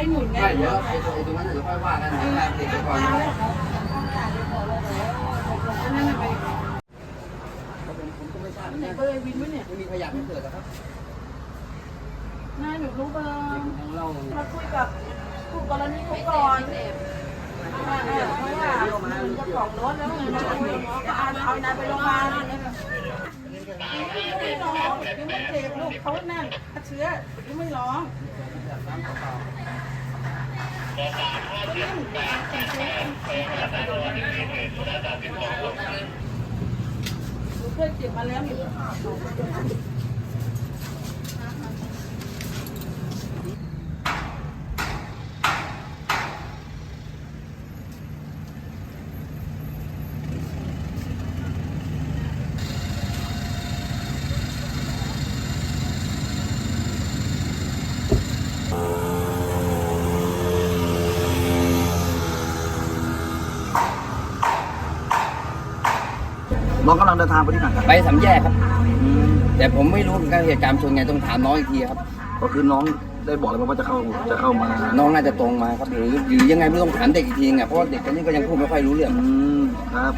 ช้หนุนไงใช่เดี๋ยวไอ้ตรงไอ้ตรงนั้นเดี๋ยวค่อยว่ากันนะเด็กไปก่อนนั่นน่ะไปผมก็ไม่ทราบเหมือนไหนกันเบอร์วินวะเนี่ยไม่มีขยะไม่เกิดนะครับน่าหนูรู้เบอร์ของเรามาคุยกับผู้กรณีเขาก่อนอ่าอ่าเพราะว่ามันจะของรถแล้วไงมาคุยหมอก็เอาเอานายไปโรงพยาบาลไม่ร้องยังไม่เจ็บลูกเขานั่นเชื้อยังไม่ร้อง เคยเจ็บมาแล้วนี่ น้องกำลังเดินทางไปที่ไหนครับไปสามแยกครับ แต่ผมไม่รู้การเหตุการณ์ชนไงต้องถามน้องอีกทีครับ ก็คือน้องได้บอกเลยว่าจะเข้าจะเข้ามา น้องน่าจะตรงมาครับหรือหรือยังไงไม่ต้องถามเด็กอีกทีไงเพราะว่าเด็กคนนี้ก็ยังพูดไม่ค่อยรู้เรื่องอืมครับ